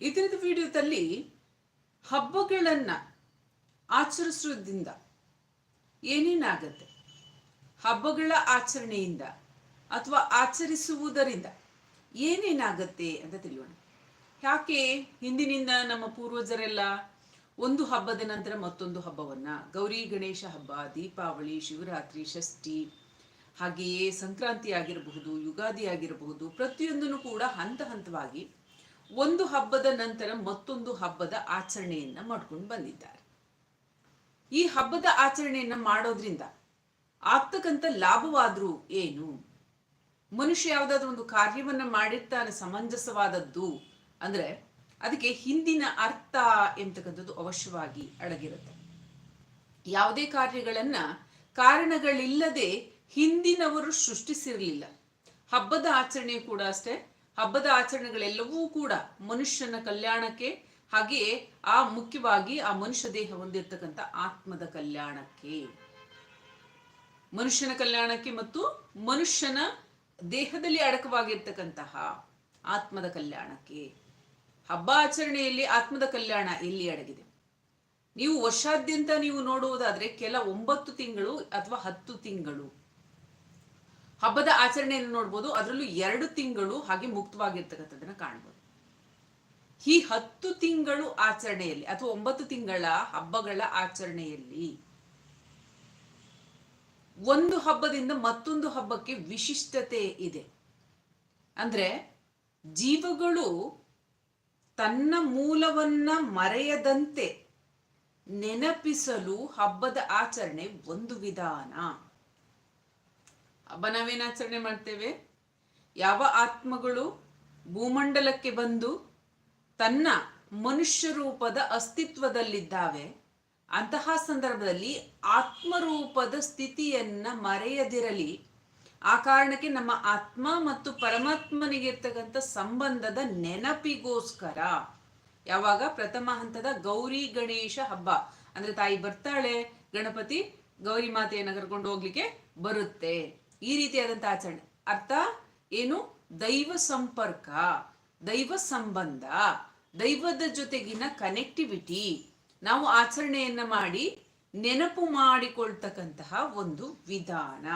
ಇದರದ ವಿಡಿಯೋದಲ್ಲಿ ಹಬ್ಬಗಳನ್ನು ಆಚರಿಸೋದ್ರಿಂದ ಏನೇನಾಗತ್ತೆ? ಹಬ್ಬಗಳ ಆಚರಣೆಯಿಂದ ಅಥವಾ ಆಚರಿಸುವುದರಿಂದ ಏನೇನಾಗತ್ತೆ ಅಂತ ತಿಳಿಯೋಣ. ಯಾಕೆ ಹಿಂದಿನಿಂದ ನಮ್ಮ ಪೂರ್ವಜರೆಲ್ಲ ಒಂದು ಹಬ್ಬದ ನಂತರ ಮತ್ತೊಂದು ಹಬ್ಬವನ್ನ ಗೌರಿ, ಗಣೇಶ ಹಬ್ಬ, ದೀಪಾವಳಿ, ಶಿವರಾತ್ರಿ, ಷಷ್ಠಿ ಹಾಗೆಯೇ ಸಂಕ್ರಾಂತಿ ಆಗಿರಬಹುದು, ಯುಗಾದಿ ಆಗಿರಬಹುದು ಪ್ರತಿಯೊಂದನ್ನು ಕೂಡ ಹಂತ ಹಂತವಾಗಿ ಒಂದು ಹಬ್ಬದ ನಂತರ ಮತ್ತೊಂದು ಹಬ್ಬದ ಆಚರಣೆಯನ್ನ ಮಾಡ್ಕೊಂಡು ಬಂದಿದ್ದಾರೆ. ಈ ಹಬ್ಬದ ಆಚರಣೆಯನ್ನ ಮಾಡೋದ್ರಿಂದ ಆಗ್ತಕ್ಕಂಥ ಲಾಭವಾದ್ರೂ ಏನು? ಮನುಷ್ಯ ಯಾವುದಾದ್ರೂ ಒಂದು ಕಾರ್ಯವನ್ನ ಮಾಡಿರ್ತಾನೆ ಸಮಂಜಸವಾದದ್ದು ಅಂದ್ರೆ ಅದಕ್ಕೆ ಹಿಂದಿನ ಅರ್ಥ ಎಂತಕ್ಕಂಥದ್ದು ಅವಶ್ಯವಾಗಿ ಅಡಗಿರುತ್ತೆ. ಯಾವುದೇ ಕಾರ್ಯಗಳನ್ನ ಕಾರಣಗಳಿಲ್ಲದೆ ಹಿಂದಿನವರು ಸೃಷ್ಟಿಸಿರಲಿಲ್ಲ. ಹಬ್ಬದ ಆಚರಣೆ ಕೂಡ ಅಷ್ಟೇ. ಹಬ್ಬದ ಆಚರಣೆಗಳೆಲ್ಲವೂ ಕೂಡ ಮನುಷ್ಯನ ಕಲ್ಯಾಣಕ್ಕೆ, ಹಾಗೆಯೇ ಆ ಮುಖ್ಯವಾಗಿ ಆ ಮನುಷ್ಯ ದೇಹ ಹೊಂದಿರತಕ್ಕಂಥ ಆತ್ಮದ ಕಲ್ಯಾಣಕ್ಕೆ. ಮನುಷ್ಯನ ಕಲ್ಯಾಣಕ್ಕೆ ಮತ್ತು ಮನುಷ್ಯನ ದೇಹದಲ್ಲಿ ಅಡಕವಾಗಿರ್ತಕ್ಕಂತಹ ಆತ್ಮದ ಕಲ್ಯಾಣಕ್ಕೆ. ಹಬ್ಬ ಆಚರಣೆಯಲ್ಲಿ ಆತ್ಮದ ಕಲ್ಯಾಣ ಎಲ್ಲಿ ಅಡಗಿದೆ? ನೀವು ವರ್ಷಾದ್ಯಂತ ನೀವು ನೋಡುವುದಾದ್ರೆ ಕೆಲ ಒಂಬತ್ತು ತಿಂಗಳು ಅಥವಾ ಹತ್ತು ತಿಂಗಳು ಹಬ್ಬದ ಆಚರಣೆಯನ್ನು ನೋಡ್ಬೋದು. ಅದರಲ್ಲೂ ಎರಡು ತಿಂಗಳು ಹಾಗೆ ಮುಕ್ತವಾಗಿರ್ತಕ್ಕಂಥದ್ದನ್ನು ಕಾಣ್ಬೋದು. ಈ ಹತ್ತು ತಿಂಗಳು ಆಚರಣೆಯಲ್ಲಿ ಅಥವಾ ಒಂಬತ್ತು ತಿಂಗಳ ಹಬ್ಬಗಳ ಆಚರಣೆಯಲ್ಲಿ ಒಂದು ಹಬ್ಬದಿಂದ ಮತ್ತೊಂದು ಹಬ್ಬಕ್ಕೆ ವಿಶಿಷ್ಟತೆ ಇದೆ. ಅಂದ್ರೆ ಜೀವಗಳು ತನ್ನ ಮೂಲವನ್ನ ಮರೆಯದಂತೆ ನೆನಪಿಸಲು ಹಬ್ಬದ ಆಚರಣೆ ಒಂದು ವಿಧಾನ. ಹಬ್ಬ ನಾವೇನ್ ಆಚರಣೆ ಮಾಡ್ತೇವೆ. ಯಾವ ಆತ್ಮಗಳು ಭೂಮಂಡಲಕ್ಕೆ ಬಂದು ತನ್ನ ಮನುಷ್ಯ ರೂಪದ ಅಸ್ತಿತ್ವದಲ್ಲಿದ್ದಾವೆ, ಅಂತಹ ಸಂದರ್ಭದಲ್ಲಿ ಆತ್ಮರೂಪದ ಸ್ಥಿತಿಯನ್ನ ಮರೆಯದಿರಲಿ. ಆ ಕಾರಣಕ್ಕೆ ನಮ್ಮ ಆತ್ಮ ಮತ್ತು ಪರಮಾತ್ಮನಿಗೆ ಇರ್ತಕ್ಕಂಥ ಸಂಬಂಧದ ನೆನಪಿಗೋಸ್ಕರ ಯಾವಾಗ ಪ್ರಥಮ ಹಂತದ ಗೌರಿ ಗಣೇಶ ಹಬ್ಬ, ಅಂದ್ರೆ ತಾಯಿ ಬರ್ತಾಳೆ, ಗಣಪತಿ ಗೌರಿ ಮಾತೆಯನ್ನು ಕರ್ಕೊಂಡು ಹೋಗ್ಲಿಕ್ಕೆ ಬರುತ್ತೆ. ಈ ರೀತಿಯಾದಂಥ ಆಚರಣೆ. ಅರ್ಥ? ಏನು? ದೈವ ಸಂಪರ್ಕ, ದೈವ ಸಂಬಂಧ, ದೈವದ ಜೊತೆಗಿನ ಕನೆಕ್ಟಿವಿಟಿ ನಾವು ಆಚರಣೆಯನ್ನ ಮಾಡಿ ನೆನಪು ಮಾಡಿಕೊಳ್ತಕ್ಕಂತಹ ಒಂದು ವಿಧಾನ.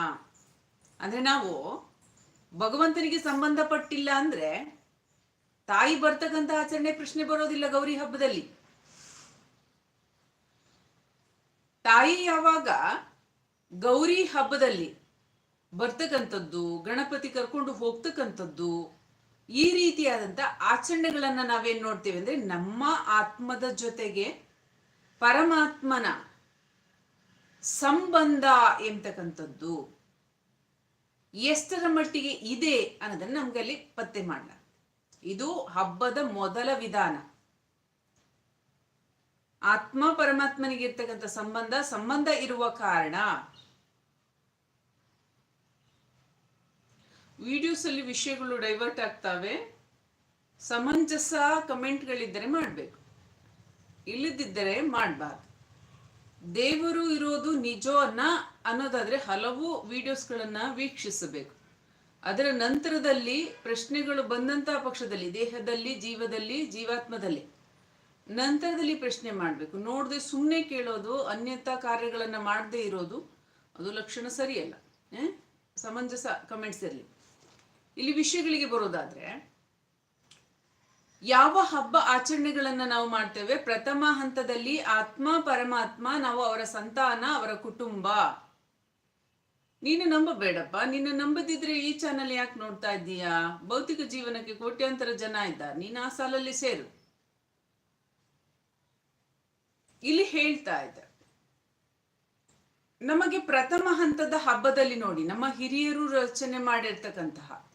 ಅಂದ್ರೆ ನಾವು ಭಗವಂತನಿಗೆ ಸಂಬಂಧಪಟ್ಟಿಲ್ಲ ಅಂದ್ರೆ ತಾಯಿ ಬರ್ತಕ್ಕಂಥ ಆಚರಣೆ ಪ್ರಶ್ನೆ ಬರೋದಿಲ್ಲ ಗೌರಿ ಹಬ್ಬದಲ್ಲಿ. ತಾಯಿ ಯಾವಾಗ ಗೌರಿ ಹಬ್ಬದಲ್ಲಿ ಬರ್ತಕ್ಕಂಥದ್ದು, ಗಣಪತಿ ಕರ್ಕೊಂಡು ಹೋಗ್ತಕ್ಕಂಥದ್ದು, ಈ ರೀತಿಯಾದಂಥ ಆಚರಣೆಗಳನ್ನ ನಾವೇನ್ ನೋಡ್ತೇವೆ ಅಂದ್ರೆ ನಮ್ಮ ಆತ್ಮದ ಜೊತೆಗೆ ಪರಮಾತ್ಮನ ಸಂಬಂಧ ಎಂತಕ್ಕಂಥದ್ದು, ಎಷ್ಟರ ಮಟ್ಟಿಗೆ ಇದೆ ಅನ್ನೋದನ್ನ ನಮ್ಗೆ ಅಲ್ಲಿ ಪತ್ತೆ ಮಾಡಲ ಇದು ಹಬ್ಬದ ಮೊದಲ ವಿಧಾನ. ಆತ್ಮ ಪರಮಾತ್ಮನಿಗೆ ಇರ್ತಕ್ಕಂಥ ಸಂಬಂಧ ಸಂಬಂಧ ಇರುವ ಕಾರಣ ವಿಡಿಯೋಸ್ ಅಲ್ಲಿ ವಿಷಯಗಳು ಡೈವರ್ಟ್ ಆಗ್ತಾವೆ. ಸಮಂಜಸ ಕಮೆಂಟ್ಗಳಿದ್ದರೆ ಮಾಡಬೇಕು. ಇಲ್ಲದಿದ್ದರೆ ಮಾಡಬಾರ್ದು. ದೇವರು ಇರೋದು ನಿಜವನ್ನ ಅನ್ನೋದಾದ್ರೆ ಹಲವು ವಿಡಿಯೋಸ್ಗಳನ್ನು ವೀಕ್ಷಿಸಬೇಕು. ಅದರ ನಂತರದಲ್ಲಿ ಪ್ರಶ್ನೆಗಳು ಬಂದಂತಹ ಪಕ್ಷದಲ್ಲಿ, ದೇಹದಲ್ಲಿ, ಜೀವದಲ್ಲಿ, ಜೀವಾತ್ಮದಲ್ಲಿ ನಂತರದಲ್ಲಿ ಪ್ರಶ್ನೆ ಮಾಡಬೇಕು. ನೋಡದೆ ಸುಮ್ಮನೆ ಕೇಳೋದು ಅನ್ಯತಾ ಕಾರ್ಯಗಳನ್ನ ಮಾಡದೇ ಇರೋದು, ಅದು ಲಕ್ಷಣ ಸರಿಯಲ್ಲ. ಸಮಂಜಸ ಕಮೆಂಟ್ಸ್ ಇರಲಿ. ಇಲ್ಲಿ ವಿಷಯಗಳಿಗೆ ಬರೋದಾದ್ರೆ, ಯಾವ ಹಬ್ಬ ಆಚರಣೆಗಳನ್ನ ನಾವು ಮಾಡ್ತೇವೆ? ಪ್ರಥಮ ಹಂತದಲ್ಲಿ ಆತ್ಮ, ಪರಮಾತ್ಮ, ನಾವು ಅವರ ಸಂತಾನ, ಅವರ ಕುಟುಂಬ. ನೀನು ನಂಬಬೇಡಪ್ಪ. ನಿನ್ನ ನಂಬದಿದ್ರೆ ಈ ಚಾನಲ್ ಯಾಕೆ ನೋಡ್ತಾ ಇದ್ದೀಯಾ? ಭೌತಿಕ ಜೀವನಕ್ಕೆ ಕೋಟ್ಯಾಂತರ ಜನ ಇದ್ದಾರೆ. ನೀನು ಆ ಸಾಲಲ್ಲಿ ಸೇರು. ಇಲ್ಲಿ ಹೇಳ್ತಾ ಇದ್ದ ನಮಗೆ ಪ್ರಥಮ ಹಂತದ ಹಬ್ಬದಲ್ಲಿ ನೋಡಿ, ನಮ್ಮ ಹಿರಿಯರು ರಚನೆ ಮಾಡಿರ್ತಕ್ಕಂತಹ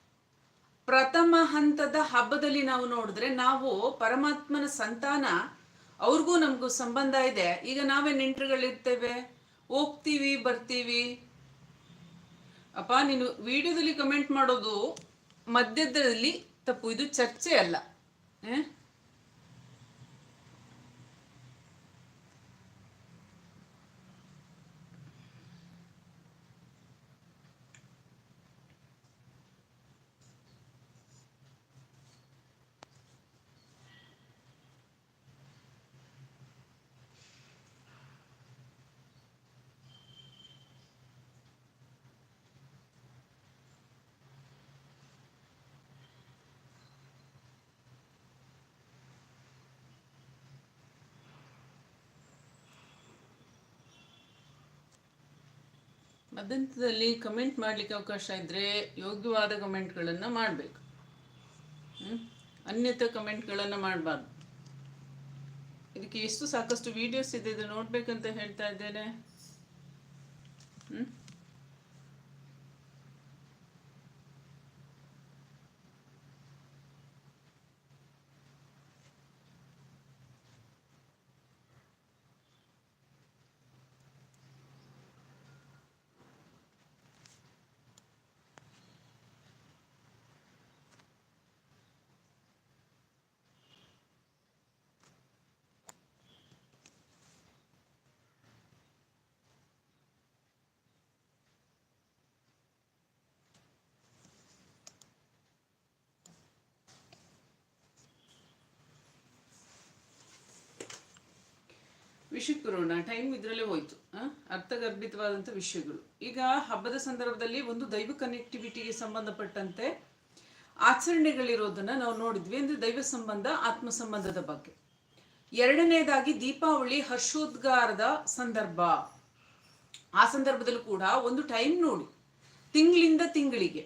ಪ್ರಥಮ ಹಂತದ ಹಬ್ಬದಲ್ಲಿ ನಾವು ನೋಡಿದ್ರೆ ನಾವು ಪರಮಾತ್ಮನ ಸಂತಾನ, ಅವ್ರಿಗೂ ನಮಗೂ ಸಂಬಂಧ ಇದೆ. ಈಗ ನಾವೇ ನೆಂಟರುಗಳಿರ್ತೇವೆ. ಹೋಗ್ತೀವಿ, ಬರ್ತೀವಿ. ಅಪ್ಪ, ನೀನು ವಿಡಿಯೋದಲ್ಲಿ ಕಮೆಂಟ್ ಮಾಡೋದು ಮಧ್ಯದಲ್ಲಿ ತಪ್ಪು. ಇದು ಚರ್ಚೆ ಅಲ್ಲ. ಮಧ್ಯಂತರದಲ್ಲಿ ಕಮೆಂಟ್ ಮಾಡಲಿಕ್ಕೆ ಅವಕಾಶ ಇದ್ದರೆ ಯೋಗ್ಯವಾದ ಕಮೆಂಟ್ಗಳನ್ನು ಮಾಡಬೇಕು. ಅನ್ಯತ ಕಮೆಂಟ್ಗಳನ್ನು ಮಾಡಬಾರ್ದು. ಇದಕ್ಕೆ ಎಷ್ಟು ಸಾಕಷ್ಟು ವೀಡಿಯೋಸ್ ಇದೆ ಇದು ನೋಡಬೇಕಂತ ಹೇಳ್ತಾ ಇದ್ದೇನೆ ಹ್ಮ್? ವಿಷಯಕ್ಕೆ ಬರೋಣ ಟೈಮ್ ಇದರಲ್ಲೇ ಹೋಯ್ತು ಅರ್ಥಗರ್ಭಿತವಾದಂಥ ವಿಷಯಗಳು ಈಗ ಹಬ್ಬದ ಸಂದರ್ಭದಲ್ಲಿ ಒಂದು ದೈವ ಕನೆಕ್ಟಿವಿಟಿಗೆ ಸಂಬಂಧಪಟ್ಟಂತೆ ಆಚರಣೆಗಳಿರೋದನ್ನ ನಾವು ನೋಡಿದ್ವಿ. ಅಂದ್ರೆ ದೈವ ಸಂಬಂಧ, ಆತ್ಮ ಸಂಬಂಧದ ಬಗ್ಗೆ. ಎರಡನೇದಾಗಿ ದೀಪಾವಳಿ ಹರ್ಷೋದ್ಗಾರದ ಸಂದರ್ಭ. ಆ ಸಂದರ್ಭದಲ್ಲೂ ಕೂಡ ಒಂದು ಟೈಮ್ ನೋಡಿ. ತಿಂಗಳಿಂದ ತಿಂಗಳಿಗೆ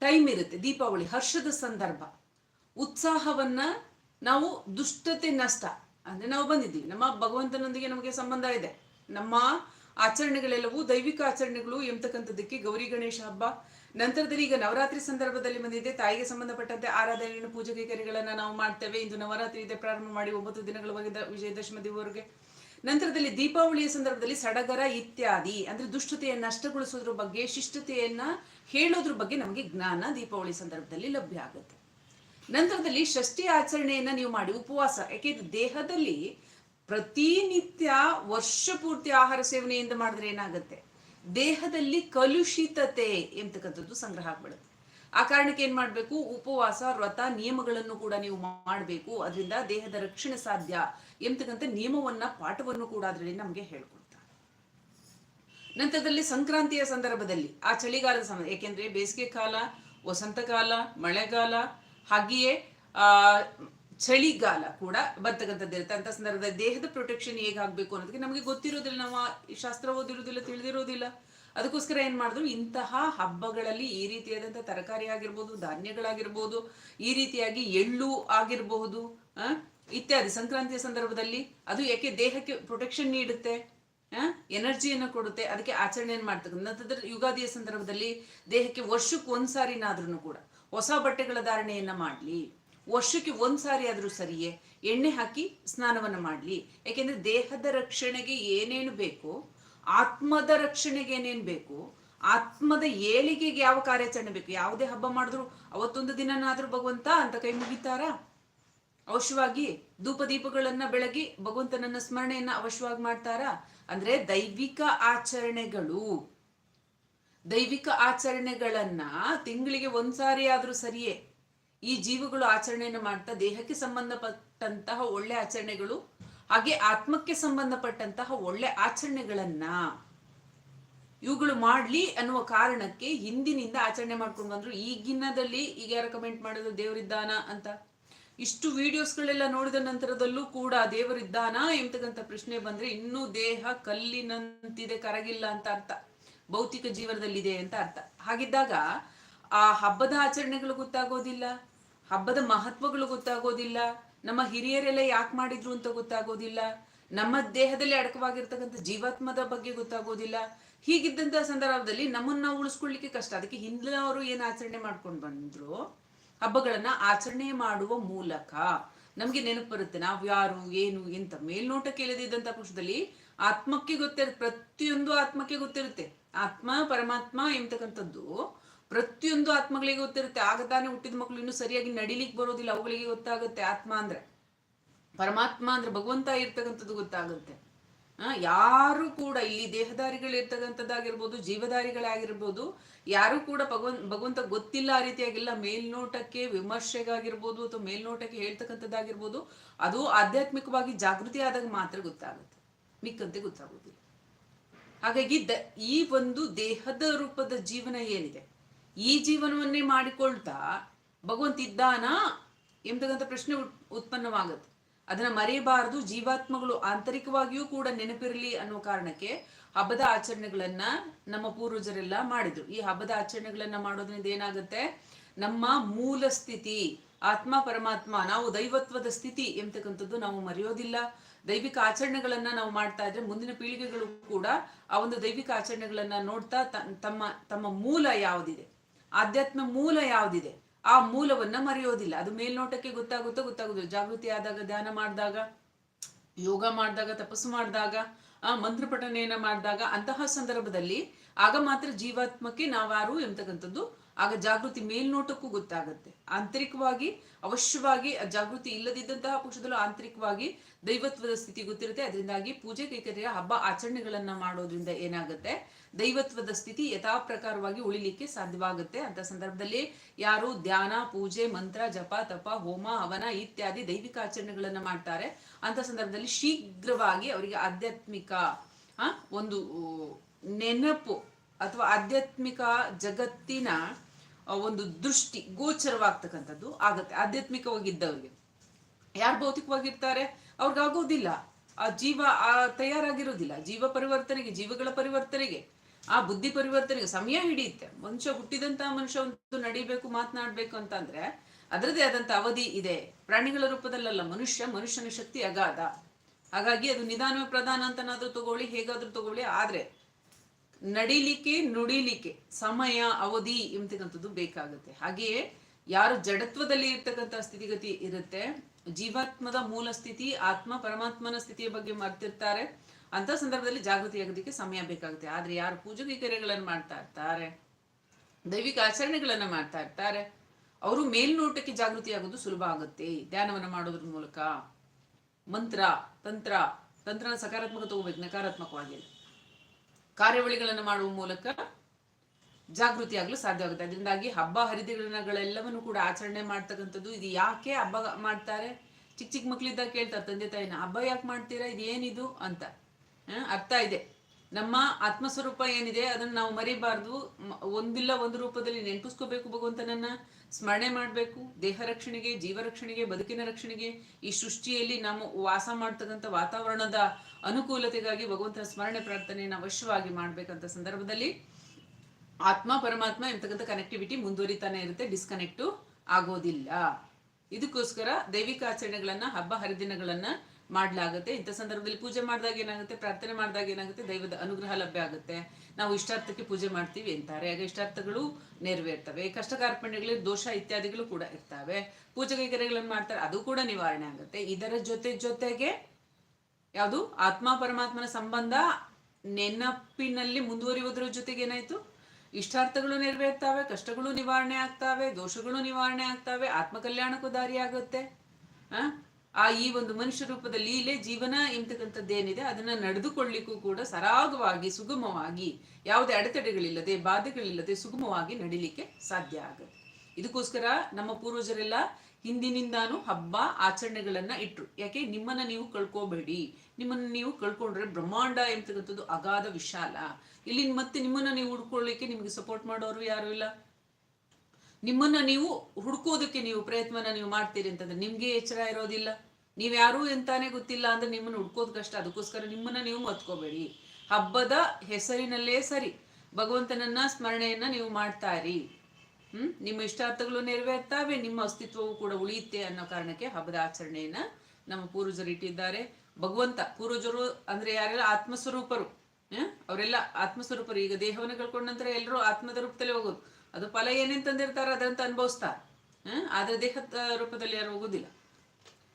ಟೈಮ್ ಇರುತ್ತೆ ದೀಪಾವಳಿ, ಹರ್ಷದ ಸಂದರ್ಭ. ಉತ್ಸಾಹವನ್ನ ನಾವು ದುಷ್ಟತೆ ನಷ್ಟ ಅಂದ್ರೆ ನಾವು ಬಂದಿದ್ದೀವಿ. ನಮ್ಮ ಭಗವಂತನೊಂದಿಗೆ ನಮಗೆ ಸಂಬಂಧ ಇದೆ. ನಮ್ಮ ಆಚರಣೆಗಳೆಲ್ಲವೂ ದೈವಿಕ ಆಚರಣೆಗಳು ಎಂಬತಕ್ಕಂಥದ್ದಕ್ಕೆ ಗೌರಿ ಗಣೇಶ ಹಬ್ಬ. ನಂತರದಲ್ಲಿ ಈಗ ನವರಾತ್ರಿ ಸಂದರ್ಭದಲ್ಲಿ ಬಂದಿದೆ. ತಾಯಿಗೆ ಸಂಬಂಧಪಟ್ಟಂತೆ ಆರಾಧನೆಯನ್ನು ಪೂಜೆ ಕೈಕರಿಗಳನ್ನ ನಾವು ಮಾಡ್ತೇವೆ. ಇಂದು ನವರಾತ್ರಿ ಇದೆ. ಪ್ರಾರಂಭ ಮಾಡಿ ಒಂಬತ್ತು ದಿನಗಳವರೆಗೆ ವಿಜಯದಶಮಿ ವಿಜಯದಶಮಿವರೆಗೆ ನಂತರದಲ್ಲಿ ದೀಪಾವಳಿಯ ಸಂದರ್ಭದಲ್ಲಿ ಸಡಗರ ಇತ್ಯಾದಿ ಅಂದ್ರೆ ದುಷ್ಟತೆಯನ್ನು ನಷ್ಟಗೊಳಿಸೋದ್ರ ಬಗ್ಗೆ, ಶಿಷ್ಟತೆಯನ್ನ ಹೇಳೋದ್ರ ಬಗ್ಗೆ ನಮಗೆ ಜ್ಞಾನ ದೀಪಾವಳಿ ಸಂದರ್ಭದಲ್ಲಿ ಲಭ್ಯ ಆಗುತ್ತೆ. ನಂತರದಲ್ಲಿ ಷಷ್ಠಿ ಆಚರಣೆಯನ್ನ ನೀವು ಮಾಡಿ. ಉಪವಾಸ, ಯಾಕೆಂದ್ರೆ ದೇಹದಲ್ಲಿ ಪ್ರತಿನಿತ್ಯ ವರ್ಷ ಪೂರ್ತಿ ಆಹಾರ ಸೇವನೆಯಿಂದ ಮಾಡಿದ್ರೆ ಏನಾಗುತ್ತೆ? ದೇಹದಲ್ಲಿ ಕಲುಷಿತತೆ ಎಂತಕ್ಕಂಥದ್ದು ಸಂಗ್ರಹ ಆಗ್ಬಿಡುತ್ತೆ. ಆ ಕಾರಣಕ್ಕೆ ಏನ್ ಮಾಡ್ಬೇಕು? ಉಪವಾಸ, ವ್ರತ ನಿಯಮಗಳನ್ನು ಕೂಡ ನೀವು ಮಾಡಬೇಕು. ಅದರಿಂದ ದೇಹದ ರಕ್ಷಣೆ ಸಾಧ್ಯ ಎಂತಕ್ಕಂಥ ನಿಯಮವನ್ನ, ಪಾಠವನ್ನು ಕೂಡ ಅದರಲ್ಲಿ ನಮಗೆ ಹೇಳ್ಕೊಡ್ತಾರೆ. ನಂತರದಲ್ಲಿ ಸಂಕ್ರಾಂತಿಯ ಸಂದರ್ಭದಲ್ಲಿ, ಆ ಚಳಿಗಾಲದ ಸಮಯ ಏಕೆಂದರೆ ಬೇಸಿಗೆ ಕಾಲ ವಸಂತ ಕಾಲ ಮಳೆಗಾಲ ಹಾಗೆಯೇ, ಆ, ಚಳಿಗಾಲ ಕೂಡ ಬರ್ತಕ್ಕಂಥದ್ದು ಇರುತ್ತೆ. ಅಂತ ಸಂದರ್ಭದಲ್ಲಿ ದೇಹದ ಪ್ರೊಟೆಕ್ಷನ್ ಹೇಗೆ ಆಗಬೇಕು ಅನ್ನೋದಕ್ಕೆ ನಮಗೆ ಗೊತ್ತಿರೋದಿಲ್ಲ. ನಾವು ಶಾಸ್ತ್ರ ಓದಿರೋದಿಲ್ಲ, ತಿಳಿದಿರೋದಿಲ್ಲ. ಅದಕ್ಕೋಸ್ಕರ ಏನ್ ಮಾಡಿದ್ರು, ಇಂತಹ ಹಬ್ಬಗಳಲ್ಲಿ ಈ ರೀತಿಯಾದಂಥ ತರಕಾರಿ ಆಗಿರ್ಬೋದು, ಧಾನ್ಯಗಳಾಗಿರ್ಬೋದು, ಈ ರೀತಿಯಾಗಿ ಎಳ್ಳು ಆಗಿರಬಹುದು ಇತ್ಯಾದಿ ಸಂಕ್ರಾಂತಿಯ ಸಂದರ್ಭದಲ್ಲಿ ಅದು ಯಾಕೆ ದೇಹಕ್ಕೆ ಪ್ರೊಟೆಕ್ಷನ್ ನೀಡುತ್ತೆ ಎನರ್ಜಿಯನ್ನು ಕೊಡುತ್ತೆ, ಅದಕ್ಕೆ ಆಚರಣೆಯನ್ನು ಮಾಡ್ತಕ್ಕಂಥ ನಂತರ ಯುಗಾದಿಯ ಸಂದರ್ಭದಲ್ಲಿ ದೇಹಕ್ಕೆ ವರ್ಷಕ್ಕೆ ಒಂದ್ಸಾರಿನಾದ್ರೂ ಕೂಡ ಹೊಸ ಬಟ್ಟೆಗಳ ಧಾರಣೆಯನ್ನು ಮಾಡ್ಲಿ. ವರ್ಷಕ್ಕೆ ಒಂದು ಸಾರಿ ಆದ್ರೂ ಸರಿಯೇ, ಎಣ್ಣೆ ಹಾಕಿ ಸ್ನಾನವನ್ನ ಮಾಡ್ಲಿ. ಯಾಕೆಂದ್ರೆ ದೇಹದ ರಕ್ಷಣೆಗೆ ಏನೇನು ಬೇಕು, ಆತ್ಮದ ರಕ್ಷಣೆಗೆ ಏನೇನು ಬೇಕು, ಆತ್ಮದ ಏಳಿಗೆಗೆ ಯಾವ ಕಾರ್ಯಾಚರಣೆ ಬೇಕು? ಯಾವುದೇ ಹಬ್ಬ ಮಾಡಿದ್ರು ಅವತ್ತೊಂದು ದಿನನಾದರೂ ಭಗವಂತ ಅಂತ ಕೈ ಮುಗಿತಾರಾ? ಅವಶ್ಯವಾಗಿ ಧೂಪ ದೀಪಗಳನ್ನ ಬೆಳಗಿ ಭಗವಂತನನ್ನ ಸ್ಮರಣೆಯನ್ನ ಅವಶ್ಯವಾಗಿ ಮಾಡ್ತಾರಾ? ಅಂದ್ರೆ ದೈವಿಕ ಆಚರಣೆಗಳು. ದೈವಿಕ ಆಚರಣೆಗಳನ್ನ ತಿಂಗಳಿಗೆ ಒಂದ್ಸಾರಿ ಆದ್ರೂ ಸರಿಯೇ. ಈ ಜೀವಗಳು ಆಚರಣೆಯನ್ನು ಮಾಡ್ತಾ ದೇಹಕ್ಕೆ ಸಂಬಂಧಪಟ್ಟಂತಹ ಒಳ್ಳೆ ಆಚರಣೆಗಳು, ಹಾಗೆ ಆತ್ಮಕ್ಕೆ ಸಂಬಂಧಪಟ್ಟಂತಹ ಒಳ್ಳೆ ಆಚರಣೆಗಳನ್ನ ಇವುಗಳು ಮಾಡ್ಲಿ ಅನ್ನುವ ಕಾರಣಕ್ಕೆ ಹಿಂದಿನಿಂದ ಆಚರಣೆ ಮಾಡ್ಕೊಂಡು ಬಂದ್ರು. ಈಗಿನದಲ್ಲಿ ಈಗ ಯಾರು ಕಮೆಂಟ್ ಮಾಡೋದು ದೇವರಿದ್ದಾನ ಅಂತ? ಇಷ್ಟು ವಿಡಿಯೋಸ್ಗಳೆಲ್ಲ ನೋಡಿದ ನಂತರದಲ್ಲೂ ಕೂಡ ದೇವರಿದ್ದಾನ ಎಂಬತಕ್ಕಂಥ ಪ್ರಶ್ನೆ ಬಂದ್ರೆ ಇನ್ನೂ ದೇಹ ಕಲ್ಲಿನಂತಿದೆ, ಕರಗಿಲ್ಲ ಅಂತ ಅರ್ಥ. ಭೌತಿಕ ಜೀವನದಲ್ಲಿದೆ ಅಂತ ಅರ್ಥ. ಹಾಗಿದ್ದಾಗ ಆ ಹಬ್ಬದ ಆಚರಣೆಗಳು ಗೊತ್ತಾಗೋದಿಲ್ಲ, ಹಬ್ಬದ ಮಹತ್ವಗಳು ಗೊತ್ತಾಗೋದಿಲ್ಲ, ನಮ್ಮ ಹಿರಿಯರೆಲ್ಲ ಯಾಕೆ ಮಾಡಿದ್ರು ಅಂತ ಗೊತ್ತಾಗೋದಿಲ್ಲ, ನಮ್ಮ ದೇಹದಲ್ಲಿ ಅಡಕವಾಗಿರ್ತಕ್ಕಂಥ ಜೀವಾತ್ಮದ ಬಗ್ಗೆ ಗೊತ್ತಾಗೋದಿಲ್ಲ. ಹೀಗಿದ್ದಂತ ಸಂದರ್ಭದಲ್ಲಿ ನಮ್ಮನ್ನ ನಾವು ಉಳಿಸ್ಕೊಳ್ಳಿಕ್ಕೆ ಕಷ್ಟ. ಅದಕ್ಕೆ ಹಿಂದಿನವರು ಏನ್ ಆಚರಣೆ ಮಾಡ್ಕೊಂಡು ಬಂದ್ರು? ಹಬ್ಬಗಳನ್ನ ಆಚರಣೆ ಮಾಡುವ ಮೂಲಕ. ನಮ್ಗೆ ನೆನಪು ಬರುತ್ತೆ, ನಾವು ಯಾರು, ಏನು, ಎಂತ ಮೇಲ್ನೋಟಕ್ಕೆ ಇಲ್ಲದಿದ್ದಂತ ಪಕ್ಷದಲ್ಲಿ ಆತ್ಮಕ್ಕೆ ಗೊತ್ತಿರುತ್ತೆ, ಪ್ರತಿಯೊಂದು ಆತ್ಮಕ್ಕೆ ಗೊತ್ತಿರುತ್ತೆ. ಆತ್ಮ, ಪರಮಾತ್ಮ ಎಂಬತಕ್ಕಂಥದ್ದು ಪ್ರತಿಯೊಂದು ಆತ್ಮಗಳಿಗೆ ಗೊತ್ತಿರುತ್ತೆ. ಆಗ ತಾನೇ ಹುಟ್ಟಿದ ಮಕ್ಕಳು ಇನ್ನೂ ಸರಿಯಾಗಿ ನಡಿಲಿಕ್ಕೆ ಬರೋದಿಲ್ಲ. ಅವುಗಳಿಗೆ ಗೊತ್ತಾಗುತ್ತೆ ಆತ್ಮ ಅಂದ್ರೆ. ಪರಮಾತ್ಮ ಅಂದ್ರೆ ಭಗವಂತ ಇರ್ತಕ್ಕಂಥದ್ದು ಗೊತ್ತಾಗುತ್ತೆ. ಯಾರು ಕೂಡ ಇಲ್ಲಿ ದೇಹದಾರಿಗಳು ಇರ್ತಕ್ಕಂಥದ್ದಾಗಿರ್ಬೋದು, ಜೀವದಾರಿಗಳಾಗಿರ್ಬೋದು, ಯಾರು ಕೂಡ ಭಗವನ್, ಭಗವಂತ ಗೊತ್ತಿಲ್ಲ ಆ ರೀತಿಯಾಗಿಲ್ಲ. ಮೇಲ್ನೋಟಕ್ಕೆ ವಿಮರ್ಶೆಗಾಗಿರ್ಬೋದು ಅಥವಾ ಮೇಲ್ನೋಟಕ್ಕೆ ಹೇಳ್ತಕ್ಕಂಥದ್ದಾಗಿರ್ಬೋದು, ಅದು ಆಧ್ಯಾತ್ಮಿಕವಾಗಿ ಜಾಗೃತಿ ಆದಾಗ ಮಾತ್ರ ಗೊತ್ತಾಗುತ್ತೆ. ಮಿಕ್ಕಂತೆ ಗೊತ್ತಾಗೋದಿಲ್ಲ ಹಾಗಾಗಿ ದ ಈ ಒಂದು ದೇಹದ ರೂಪದ ಜೀವನ ಏನಿದೆ? ಈ ಜೀವನವನ್ನೇ ಮಾಡಿಕೊಳ್ತಾ ಭಗವಂತ ಇದ್ದಾನಾ? ಎಂಬತಕ್ಕಂಥ ಪ್ರಶ್ನೆ ಉತ್- ಉತ್ಪನ್ನವಾಗುತ್ತೆ. ಅದನ್ನ ಮರೆಯಬಾರದು, ಜೀವಾತ್ಮಗಳು ಆಂತರಿಕವಾಗಿಯೂ ಕೂಡ ನೆನಪಿರಲಿ ಅನ್ನೋ ಕಾರಣಕ್ಕೆ ಹಬ್ಬದ ಆಚರಣೆಗಳನ್ನ ನಮ್ಮ ಪೂರ್ವಜರೆಲ್ಲ ಮಾಡಿದ್ರು. ಈ ಹಬ್ಬದ ಆಚರಣೆಗಳನ್ನ ಮಾಡೋದ್ರಿಂದ ಏನಾಗುತ್ತೆ? ನಮ್ಮ ಮೂಲ ಸ್ಥಿತಿ, ಆತ್ಮ ಪರಮಾತ್ಮ, ನಾವು ದೈವತ್ವದ ಸ್ಥಿತಿ ಎಂತಕ್ಕಂಥದ್ದು ನಾವು ಮರೆಯೋದಿಲ್ಲ. ದೈವಿಕ ಆಚರಣೆಗಳನ್ನ ನಾವು ಮಾಡ್ತಾ ಇದ್ರೆ ಮುಂದಿನ ಪೀಳಿಗೆಗಳು ಕೂಡ ಆ ಒಂದು ದೈವಿಕ ಆಚರಣೆಗಳನ್ನ ನೋಡ್ತಾ ತಮ್ಮ ತಮ್ಮ ಮೂಲ ಯಾವುದಿದೆ? ಆಧ್ಯಾತ್ಮ ಮೂಲ ಯಾವುದಿದೆ? ಆ ಮೂಲವನ್ನ ಮರೆಯೋದಿಲ್ಲ. ಅದು ಮೇಲ್ನೋಟಕ್ಕೆ ಗೊತ್ತಾಗುತ್ತೋ ಗೊತ್ತಾಗುದಿಲ್ಲ ಜಾಗೃತಿ ಆದಾಗ, ಧ್ಯಾನ ಮಾಡಿದಾಗ, ಯೋಗ ಮಾಡಿದಾಗ, ತಪಸ್ಸು ಮಾಡಿದಾಗ, ಆ ಮಂತ್ರ ಪಠನೆಯನ್ನ ಮಾಡಿದಾಗ ಅಂತಹ ಸಂದರ್ಭದಲ್ಲಿ ಆಗ ಮಾತ್ರ ಜೀವಾತ್ಮಕ್ಕೆ ನಾವಾರು ಎಂತಕ್ಕಂಥದ್ದು ಆಗ ಜಾಗೃತಿ ಮೇಲ್ನೋಟಕ್ಕೂ ಗೊತ್ತಾಗುತ್ತೆ. ಆಂತರಿಕವಾಗಿ, ಅವಶ್ಯವಾಗಿ ಜಾಗೃತಿ ಇಲ್ಲದಿದ್ದಂತಹ ಪಕ್ಷದಲ್ಲೂ ಆಂತರಿಕವಾಗಿ ದೈವತ್ವದ ಸ್ಥಿತಿ ಗೊತ್ತಿರುತ್ತೆ. ಅದರಿಂದಾಗಿ ಪೂಜೆ ಕೈಕರ್ಯ, ಹಬ್ಬ ಆಚರಣೆಗಳನ್ನ ಮಾಡೋದ್ರಿಂದ ಏನಾಗುತ್ತೆ? ದೈವತ್ವದ ಸ್ಥಿತಿ ಯಥಾ ಪ್ರಕಾರವಾಗಿ ಉಳಿಲಿಕ್ಕೆ ಸಾಧ್ಯವಾಗುತ್ತೆ. ಅಂತ ಸಂದರ್ಭದಲ್ಲಿ ಯಾರು ಧ್ಯಾನ, ಪೂಜೆ, ಮಂತ್ರ, ಜಪ, ತಪ, ಹೋಮ, ಹವನ ಇತ್ಯಾದಿ ದೈವಿಕ ಆಚರಣೆಗಳನ್ನ ಮಾಡ್ತಾರೆ. ಅಂತ ಸಂದರ್ಭದಲ್ಲಿ ಶೀಘ್ರವಾಗಿ ಅವರಿಗೆ ಆಧ್ಯಾತ್ಮಿಕ ಒಂದು ನೆನಪು ಅಥವಾ ಆಧ್ಯಾತ್ಮಿಕ ಜಗತ್ತಿನ ಒಂದು ದೃಷ್ಟಿ, ಗೋಚರವಾಗ್ತಕ್ಕಂಥದ್ದು ಆಗತ್ತೆ. ಆಧ್ಯಾತ್ಮಿಕವಾಗಿದ್ದವ್ರಿಗೆ. ಯಾರು ಭೌತಿಕವಾಗಿರ್ತಾರೆ? ಅವ್ರಿಗಾಗೋದಿಲ್ಲ. ಆ ಜೀವ, ಆ, ತಯಾರಾಗಿರೋದಿಲ್ಲ. ಜೀವ ಪರಿವರ್ತನೆಗೆ, ಜೀವಗಳ ಪರಿವರ್ತನೆಗೆ, ಆ ಬುದ್ಧಿ ಪರಿವರ್ತನೆಗೆ ಸಮಯ ಹಿಡಿಯುತ್ತೆ. ಮನುಷ್ಯ ಹುಟ್ಟಿದಂತ ಮನುಷ್ಯ ಒಂದು ನಡಿಬೇಕು, ಮಾತನಾಡ್ಬೇಕು ಅಂತಂದ್ರೆ ಅದರದೇ ಆದಂತ ಅವಧಿ ಇದೆ. ಪ್ರಾಣಿಗಳ ರೂಪದಲ್ಲಲ್ಲ, ಮನುಷ್ಯ ಮನುಷ್ಯನ ಶಕ್ತಿ ಅಗಾಧ. ಹಾಗಾಗಿ ಅದು ನಿಧಾನವೇ ಪ್ರಧಾನ ಅಂತನಾದ್ರೂ ತಗೊಳ್ಳಿ, ಹೇಗಾದ್ರೂ ತಗೊಳ್ಳಿ, ಆದ್ರೆ ನಡಿಲಿಕ್ಕೆ, ನುಡಿಲಿಕ್ಕೆ, ಸಮಯ, ಅವಧಿ ಎಂಬತಕ್ಕಂಥದ್ದು ಬೇಕಾಗುತ್ತೆ. ಹಾಗೆಯೇ ಯಾರು ಜಡತ್ವದಲ್ಲಿ ಇರ್ತಕ್ಕಂಥ ಸ್ಥಿತಿಗತಿ ಇರುತ್ತೆ, ಜೀವಾತ್ಮದ ಮೂಲ ಸ್ಥಿತಿ, ಆತ್ಮ, ಪರಮಾತ್ಮನ ಸ್ಥಿತಿಯ ಬಗ್ಗೆ ಮರ್ತಿರ್ತಾರೆ. ಅಂತ ಸಂದರ್ಭದಲ್ಲಿ ಜಾಗೃತಿ ಆಗೋದಕ್ಕೆ ಸಮಯ ಬೇಕಾಗುತ್ತೆ. ಆದ್ರೆ ಯಾರು ಪೂಜೆಗೆ ಕೈಕರ್ಯಗಳನ್ನು ಮಾಡ್ತಾ ಇರ್ತಾರೆ, ದೈವಿಕ ಆಚರಣೆಗಳನ್ನ ಮಾಡ್ತಾ ಇರ್ತಾರೆ, ಅವರು ಮೇಲ್ನೋಟಕ್ಕೆ ಜಾಗೃತಿ ಆಗೋದು ಸುಲಭ ಆಗುತ್ತೆ. ಧ್ಯಾನವನ್ನ ಮಾಡೋದ್ರ ಮೂಲಕ ಮಂತ್ರ, ತಂತ್ರ, ತಂತ್ರನ ಸಕಾರಾತ್ಮಕ ತಗೋಬೇಕು, ನಕಾರಾತ್ಮಕವಾಗಿಲ್ಲ. ಕಾರ್ಯವಳಿಗಳನ್ನು ಮಾಡುವ ಮೂಲಕ ಜಾಗೃತಿ ಆಗಲು ಸಾಧ್ಯ ಆಗುತ್ತೆ. ಅದರಿಂದಾಗಿ ಹಬ್ಬ ಹರಿದಿನಗಳೆಲ್ಲವನ್ನು ಕೂಡ ಆಚರಣೆ ಮಾಡ್ತಕ್ಕಂಥದ್ದು. ಇದು ಯಾಕೆ ಹಬ್ಬ ಮಾಡ್ತಾರೆ? ಚಿಕ್ಕ ಚಿಕ್ಕ ಮಕ್ಕಳಿದ್ದಾಗ ಕೇಳ್ತಾರೆ, ತಂದೆ ತಾಯಿನ ಹಬ್ಬ ಯಾಕೆ ಮಾಡ್ತೀರಾ? ಇದು ಏನಿದು ಅಂತ ಅರ್ಥ ಇದೆ. ನಮ್ಮ ಆತ್ಮಸ್ವರೂಪ ಏನಿದೆ ಅದನ್ನು ನಾವು ಮರಿಬಾರ್ದು. ಒಂದಿಲ್ಲ ಒಂದು ರೂಪದಲ್ಲಿ ನೆನಪಿಸ್ಕೋಬೇಕು ಭಗವಂತನನ್ನ. ಸ್ಮರಣೆ ಮಾಡಬೇಕು. ದೇಹ ರಕ್ಷಣೆಗೆ, ಜೀವ ರಕ್ಷಣೆಗೆ, ಬದುಕಿನ ರಕ್ಷಣೆಗೆ ಈ ಸೃಷ್ಟಿಯಲ್ಲಿ ನಾವು ವಾಸ ಮಾಡ್ತಕ್ಕಂಥ ವಾತಾವರಣದ ಅನುಕೂಲತೆಗಾಗಿ ಭಗವಂತನ ಸ್ಮರಣೆ ಪ್ರಾರ್ಥನೆಯನ್ನು ಅವಶ್ಯವಾಗಿ ಮಾಡಬೇಕಂತ ಸಂದರ್ಭದಲ್ಲಿ ಆತ್ಮ, ಪರಮಾತ್ಮ ಎಂತಕ್ಕಂಥ ಕನೆಕ್ಟಿವಿಟಿ ಮುಂದುವರಿತಾನೆ ಇರುತ್ತೆ ಡಿಸ್ಕನೆಕ್ಟು ಆಗೋದಿಲ್ಲ. ಇದಕ್ಕೋಸ್ಕರ ದೈವಿಕ ಆಚರಣೆಗಳನ್ನ, ಹಬ್ಬ ಹರಿದಿನಗಳನ್ನ ಮಾಡ್ಲಾಗುತ್ತೆ. ಇಂಥ ಸಂದರ್ಭದಲ್ಲಿ ಪೂಜೆ ಮಾಡಿದಾಗ ಏನಾಗುತ್ತೆ? ಪ್ರಾರ್ಥನೆ ಮಾಡಿದಾಗ ಏನಾಗುತ್ತೆ? ದೈವದ ಅನುಗ್ರಹ ಲಭ್ಯ ಆಗುತ್ತೆ. ನಾವು ಇಷ್ಟಾರ್ಥಕ್ಕೆ ಪೂಜೆ ಮಾಡ್ತೀವಿ ಅಂತಾರೆ. ಆಗ ಇಷ್ಟಾರ್ಥಗಳು ನೆರವೇರ್ತವೆ. ಕಷ್ಟ ಕಾರ್ಪಣ್ಯಗಳು ದೋಷ ಇತ್ಯಾದಿಗಳು ಕೂಡ ಇರ್ತವೆ. ಪೂಜೆ ಕೈಕರ್ಯಗಳನ್ನು ಮಾಡ್ತಾರೆ. ಅದು ಕೂಡ ನಿವಾರಣೆ ಆಗುತ್ತೆ. ಇದರ ಜೊತೆ ಜೊತೆಗೆ ಯಾವುದು? ಆತ್ಮ ಪರಮಾತ್ಮನ ಸಂಬಂಧ ನೆನಪಿನಲ್ಲಿ ಮುಂದುವರಿಯುವುದರ ಜೊತೆಗೆ ಏನಾಯ್ತು? ಇಷ್ಟಾರ್ಥಗಳು ನೆರವೇರ್ತವೆ, ಕಷ್ಟಗಳು ನಿವಾರಣೆ ಆಗ್ತವೆ, ದೋಷಗಳು ನಿವಾರಣೆ ಆಗ್ತವೆ ಆತ್ಮ ಕಲ್ಯಾಣಕ್ಕೂ ದಾರಿ ಆಗುತ್ತೆ ಆ? ಆ ಈ ಒಂದು ಮನುಷ್ಯ ರೂಪದ ಲೀಲೆ ಜೀವನ ಎಂತಕ್ಕಂಥದ್ದೇನಿದೆ ಅದನ್ನ ನಡೆದುಕೊಳ್ಳಿಕ್ಕೂ ಕೂಡ ಸರಾಗವಾಗಿ, ಸುಗಮವಾಗಿ, ಯಾವುದೇ ಅಡೆತಡೆಗಳಿಲ್ಲದೆ, ಬಾಧೆಗಳಿಲ್ಲದೆ ಸುಗಮವಾಗಿ ನಡಿಲಿಕ್ಕೆ ಸಾಧ್ಯ ಆಗುತ್ತೆ. ಇದಕ್ಕೋಸ್ಕರ ನಮ್ಮ ಪೂರ್ವಜರೆಲ್ಲ ಹಿಂದಿನಿಂದಾನು ಹಬ್ಬ ಆಚರಣೆಗಳನ್ನ ಇಟ್ರು. ಯಾಕೆ? ನಿಮ್ಮನ್ನ ನೀವು ಕಳ್ಕೋಬೇಡಿ. ನಿಮ್ಮನ್ನ ನೀವು ಕಳ್ಕೊಂಡ್ರೆ ಬ್ರಹ್ಮಾಂಡ ಎಂತಕ್ಕಂಥದ್ದು ಅಗಾಧ ವಿಶಾಲ. ಇಲ್ಲಿ ಮತ್ತೆ ನಿಮ್ಮನ್ನ ನೀವು ಹುಡ್ಕೊಳ್ಳಿಕ್ಕೆ ನಿಮ್ಗೆ ಸಪೋರ್ಟ್ ಮಾಡೋರು ಯಾರು ಇಲ್ಲ? ನಿಮ್ಮನ್ನ ನೀವು ಹುಡ್ಕೋದಕ್ಕೆ ನೀವು ಪ್ರಯತ್ನನ ನೀವು ಮಾಡ್ತೀರಿ ಅಂತಂದ್ರೆ ನಿಮ್ಗೆ ಎಚ್ಚರ ಇರೋದಿಲ್ಲ. ನೀವ್ ಯಾರು ಎಂತಾನೆ ಗೊತ್ತಿಲ್ಲ ಅಂದ್ರೆ ನಿಮ್ಮನ್ನ ಹುಡ್ಕೋದ್ ಕಷ್ಟ ಅದಕ್ಕೋಸ್ಕರ ನಿಮ್ಮನ್ನ ನೀವು ಮತ್ಕೋಬೇಡಿ. ಹಬ್ಬದ ಹೆಸರಿನಲ್ಲೇ ಸರಿ. ಭಗವಂತನನ್ನ ಸ್ಮರಣೆಯನ್ನ ನೀವು ಮಾಡ್ತಾ ಇರಿ. ಹ್ಮ್? ನಿಮ್ಮ ಇಷ್ಟಾರ್ಥಗಳು ನೆರವೇರ್ತಾವೆ, ನಿಮ್ಮ ಅಸ್ತಿತ್ವವು ಕೂಡ ಉಳಿಯುತ್ತೆ ಅನ್ನೋ ಕಾರಣಕ್ಕೆ ಹಬ್ಬದ ಆಚರಣೆಯನ್ನ ನಮ್ಮ ಪೂರ್ವಜರು ಇಟ್ಟಿದ್ದಾರೆ. ಭಗವಂತ, ಪೂರ್ವಜರು ಅಂದ್ರೆ ಯಾರೆಲ್ಲ? ಆತ್ಮಸ್ವರೂಪರು? ಅವರೆಲ್ಲ ಆತ್ಮಸ್ವರೂಪರು. ಈಗ ದೇಹವನ್ನು ಕಳ್ಕೊಂಡ ನಂತರ ಎಲ್ಲರೂ ಆತ್ಮದ ರೂಪದಲ್ಲಿ ಹೋಗೋದು. ಅದು ಫಲ ಏನೇನು ತಂದಿರ್ತಾರೋ ಅದಂತ ಅನುಭವಿಸ್ತಾರೆ ಆದರೆ ದೇಹದ ರೂಪದಲ್ಲಿ ಯಾರು ಹೋಗೋದಿಲ್ಲ.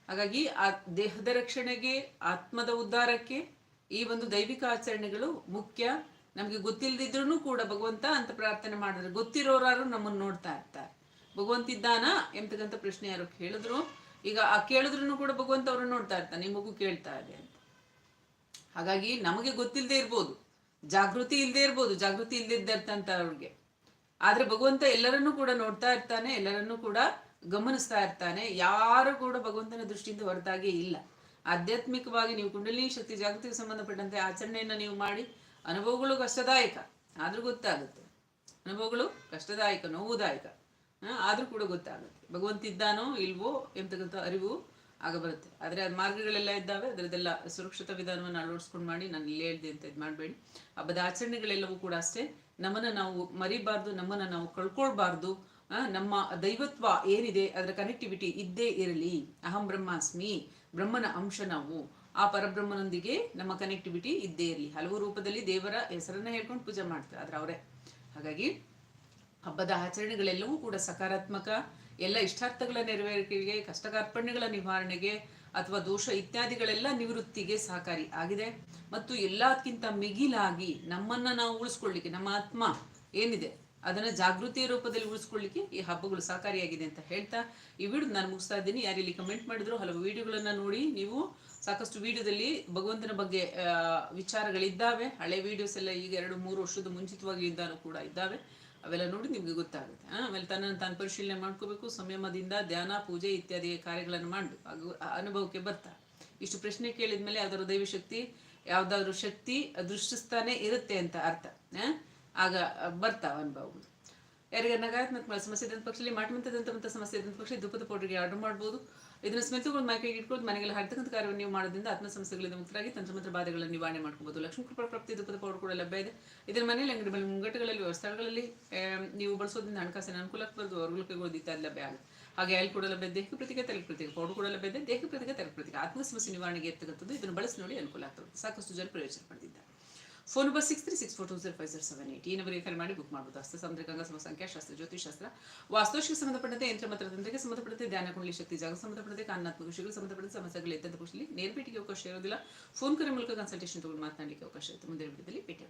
ಹಾಗಾಗಿ ಆ ದೇಹದ ರಕ್ಷಣೆಗೆ, ಆತ್ಮದ ಉದ್ಧಾರಕ್ಕೆ ಈ ಒಂದು ದೈವಿಕ ಆಚರಣೆಗಳು ಮುಖ್ಯ. ನಮಗೆ ಗೊತ್ತಿಲ್ಲದಿದ್ರೂ ಕೂಡ ಭಗವಂತ ಅಂತ ಪ್ರಾರ್ಥನೆ ಮಾಡಿದ್ರೆ ಗೊತ್ತಿರೋರಾರು ನಮ್ಮನ್ನು ನೋಡ್ತಾ ಇರ್ತಾರೆ. ಭಗವಂತ ಇದ್ದಾನ ಎಂತಕ್ಕಂಥ ಪ್ರಶ್ನೆ ಯಾರು ಕೇಳಿದ್ರು. ಈಗ ಆ ಕೇಳಿದ್ರು ಕೂಡ ಭಗವಂತ ಅವ್ರನ್ನ ನೋಡ್ತಾ ಇರ್ತಾನೆ ನಿಮಗೂ ಕೇಳ್ತಾ ಇದೆ ಅಂತ. ಹಾಗಾಗಿ ನಮಗೆ ಗೊತ್ತಿಲ್ಲದೆ ಇರ್ಬೋದು. ಜಾಗೃತಿ ಇಲ್ಲದೆ ಇರ್ಬೋದು, ಜಾಗೃತಿ ಇಲ್ಲದಿದ್ದಂತ ಅವ್ರಿಗೆ. ಆದ್ರೆ ಭಗವಂತ ಎಲ್ಲರನ್ನೂ ಕೂಡ ನೋಡ್ತಾ ಇರ್ತಾನೆ, ಎಲ್ಲರನ್ನೂ ಕೂಡ ಗಮನಿಸ್ತಾ ಇರ್ತಾನೆ. ಯಾರು ಕೂಡ ಭಗವಂತನ ದೃಷ್ಟಿಯಿಂದ ಹೊರತಾಗಿ ಇಲ್ಲ. ಆಧ್ಯಾತ್ಮಿಕವಾಗಿ ನೀವು ಕುಂಡಲಿನಿ ಶಕ್ತಿ ಜಾಗೃತಿಗೆ ಸಂಬಂಧಪಟ್ಟಂತೆ ಆಚರಣೆಯನ್ನ ನೀವು ಮಾಡಿ, ಅನುಭವಗಳು ಕಷ್ಟದಾಯಕ. ಆದ್ರೂ ಗೊತ್ತಾಗುತ್ತೆ. ಅನುಭವಗಳು ಕಷ್ಟದಾಯಕ, ನೋವುದಾಯಕ. ಆದ್ರೂ ಕೂಡ ಗೊತ್ತಾಗುತ್ತೆ. ಭಗವಂತ ಇದ್ದಾನೋ ಇಲ್ವೋ ಎಂತಕ್ಕಂಥ ಅರಿವು ಆಗ ಬರುತ್ತೆ. ಆದರೆ ಅದು ಮಾರ್ಗಗಳೆಲ್ಲ ಇದ್ದಾವೆ. ಅದರದೆಲ್ಲ ಸುರಕ್ಷಿತ ವಿಧಾನವನ್ನು ಅಳವಡಿಸ್ಕೊಂಡು ಮಾಡಿ, ನಾನು ಇಲ್ಲಿ ಹೇಳ್ದೆ ಅಂತ ಇದು ಮಾಡಬೇಡಿ. ಹಬ್ಬದ ಆಚರಣೆಗಳೆಲ್ಲವೂ ಕೂಡ ಅಷ್ಟೇ. ನಮ್ಮನ್ನು ನಾವು ಮರಿಬಾರ್ದು, ನಮ್ಮನ್ನ ನಾವು ಕಳ್ಕೊಳ್ಬಾರ್ದು ನಮ್ಮ ದೈವತ್ವ ಏನಿದೆ, ಅದರ ಕನೆಕ್ಟಿವಿಟಿ ಇದ್ದೇ ಇರಲಿ. ಅಹಂ ಬ್ರಹ್ಮಾಸ್ಮಿ, ಬ್ರಹ್ಮನ ಅಂಶ ನಾವು. ಆ ಪರಬ್ರಹ್ಮನೊಂದಿಗೆ ನಮ್ಮ ಕನೆಕ್ಟಿವಿಟಿ ಇದ್ದೇ ಇರಲಿ. ಹಲವು ರೂಪದಲ್ಲಿ ದೇವರ ಹೆಸರನ್ನ ಹೇಳ್ಕೊಂಡು ಪೂಜೆ ಮಾಡ್ತಾರೆ, ಆದ್ರೆ ಅವರೇ. ಹಾಗಾಗಿ, ಹಬ್ಬದ ಆಚರಣೆಗಳೆಲ್ಲವೂ ಕೂಡ ಸಕಾರಾತ್ಮಕ. ಎಲ್ಲ ಇಷ್ಟಾರ್ಥಗಳ ನೆರವೇರಿಕೆಗೆ ಕಷ್ಟ ಕಾರ್ಪಣ್ಯಗಳ ನಿವಾರಣೆಗೆ ಅಥವಾ ದೋಷ ಇತ್ಯಾದಿಗಳೆಲ್ಲ ನಿವೃತ್ತಿಗೆ ಸಹಕಾರಿ ಆಗಿದೆ. ಮತ್ತು ಎಲ್ಲದಕ್ಕಿಂತ ಮಿಗಿಲಾಗಿ ನಮ್ಮನ್ನ ನಾವು ಉಳಿಸ್ಕೊಳ್ಳಿಕ್ಕೆ, ನಮ್ಮ ಆತ್ಮ ಏನಿದೆ, ಅದನ್ನ ಜಾಗೃತಿಯ ರೂಪದಲ್ಲಿ ಉಳಿಸ್ಕೊಳ್ಳಿಕ್ಕೆ ಈ ಹಬ್ಬಗಳು ಸಹಕಾರಿಯಾಗಿದೆ ಅಂತ ಹೇಳ್ತಾ ಈ ವಿಡಿಯೋ ನಾನು ಮುಗಿಸ್ತಾ ಇದ್ದೀನಿ. ಯಾರು ಇಲ್ಲಿ ಕಮೆಂಟ್ ಮಾಡಿದ್ರು ಹಲವು ವಿಡಿಯೋಗಳನ್ನ ನೋಡಿ ನೀವು ಸಾಕಷ್ಟು ವಿಡಿಯೋದಲ್ಲಿ ಭಗವಂತನ ಬಗ್ಗೆ ವಿಚಾರಗಳಿದ್ದಾವೆ. ಹಳೆ ವಿಡಿಯೋಸ್ ಎಲ್ಲ ಈಗ ಎರಡು ಮೂರು ವರ್ಷದ ಮುಂಚಿತವಾಗಿ ಇದ್ದಾನು ಕೂಡ ಇದ್ದಾವೆ. ಅವೆಲ್ಲ ನೋಡಿ ನಿಮಗೆ ಗೊತ್ತಾಗುತ್ತೆ. ಆಮೇಲೆ ತನ್ನನ್ನು ತಾನು ಪರಿಶೀಲನೆ ಮಾಡ್ಕೋಬೇಕು, ಸಂಯಮದಿಂದ ಧ್ಯಾನ, ಪೂಜೆ ಇತ್ಯಾದಿ ಕಾರ್ಯಗಳನ್ನು ಮಾಡು. ಅನುಭವಕ್ಕೆ ಬರ್ತಾ. ಇಷ್ಟು ಪ್ರಶ್ನೆ ಕೇಳಿದ್ಮೇಲೆ ಯಾವ್ದಾದ್ರು ದೈವಶಕ್ತಿ, ಯಾವ್ದಾದ್ರು ಶಕ್ತಿ ದೃಷ್ಟಿಸ್ತಾನೆ ಇರುತ್ತೆ ಅಂತ ಅರ್ಥ? ಆಗ ಬರ್ತಾವ ಅನುಭವ ಯಾರಿಗೆ ನಕಾರಾತ್ಮಕ ಸಮಸ್ಯೆ ಇದ್ದಂಥ ಪಕ್ಷದಲ್ಲಿ ಮಾಟಮಂತದಂತ ಸಮಸ್ಯೆ ಇದ್ದಂಥ ಪಕ್ಷ ಧೂಪದ ಪೌಡರ್ಗೆ ಆರ್ಡರ್ ಮಾಡ್ಬೋದು. ಇದನ್ನು ಸ್ಮೆತ್ತುಕೊಂಡು ಮೈಕೈಗೆ ಇಟ್ಕೊಂಡು ಮನೆಗೆಲ್ಲ ಹಾಕ್ತಕ್ಕಂಥ ಕಾರ್ಯವನ್ನು ನೀವು ಮಾಡೋದ್ರಿಂದ ಆತ್ಮ ಸಮಸ್ಯೆಗಳಿಂದ ಮುಕ್ತರಾಗಿ ತಂತ್ರಮಂತ್ರ ಬಾಧೆಗಳನ್ನು ನಿವಾರಣೆ ಮಾಡ್ಕೋಬಹುದು ಲಕ್ಷ್ಮೀ ಕೃಪಾ ಪ್ರಾಪ್ತಿ ದುಃಖದ ಪೌಡರ್ ಕೂಡ ಲಭ್ಯ ಇದೆ. ಇದರ ಮನೆಯಲ್ಲಿ ಅಂಗಡಿ ಮುಂಗಟ್ಟುಗಳಲ್ಲಿ ವ್ಯವಸ್ಥೆಗಳಲ್ಲಿ ನೀವು ಬಳಸೋದ್ರಿಂದ ಹಣಕಾಸಿನ ಅನುಕೂಲಕ್ಕೆ ಬರೋದು ಹೊರಗುಳಿಕೆಗಳು ಇತ್ಯಾದಿ ಲಭ್ಯ ಆಗುತ್ತೆ. ಹಾಗೆ ಆಯಿಲ್ ಕೂಡ ಲಭ್ಯ ದೇಹ ಪ್ರತಿಗೆ ತಲೆ ಪ್ರತಿಗೆ ಪೌಡರ್ ಕೂಡ ಲಭ್ಯ ಇದೆ. ದೇಹ ಪ್ರತಿಗೆ ತಲೆ ಪ್ರತಿಗೆ ಆತ್ಮ ಸಮಸ್ಯೆ ನಿವಾರಣೆಗೆ ಇರ್ತಕ್ಕಂಥದ್ದು ಇದನ್ನು ಬಳಸಿ ನೋಡಿ ಅನುಕೂಲ ಆಗ್ತದೆ. ಸಾಕಷ್ಟು ಜನ ಪ್ರಯೋಜನ ಪಡೆದಿದ್ದಾರೆ. Phone number six three six four two zero five zero seven eight ಈ ಕರೆ ಮಾಡಿ ಬುಕ್ ಮಾಡಬಹುದು ಹಸ್ತ ಗಂಗಾ ಸಮ ಸಂಖ್ಯಾಶಾಸ್ತ್ರ ಜ್ಯೋತಿಷಾಸ್ತ್ರ ವಾಸ್ತುಶಿಗೆ ಸಂಬಂಧಪಟ್ಟಂತೆ ಯಂತ್ರ ಮತ್ತು ತಂತ್ರಕ್ಕೆ ಸಂಬಂಧಪಟ್ಟಂತೆ ಧ್ಯಾನ ಶಕ್ತಿ, ಜಾಗ ಸಂಬಂಧಪಟ್ಟಂತೆ ಕಾರಣಾತ್ಮಕ ವಿಷಯಗಳು ಸಂಬಂಧಪಟ್ಟ ಸಮಸ್ಯೆಗಳು ಇದ್ದಂಥ ಪಕ್ಷದಲ್ಲಿ ನೇರ ಭೇಟಿಗೆ ಅವಕಾಶ ಇರೋದಿಲ್ಲ. ಫೋನ್ ಕರೆ ಮೂಲಕ ಕನ್ಸಲ್ಟೇಷನ್ ತಗೊಂಡು ಮಾತನಾಡಲಿಕ್ಕೆ ಅವಕಾಶ ಇರುತ್ತೆ. ಮುಂದಿನ ವಿಡಿಯೋದಲ್ಲಿ ಭೇಟಿ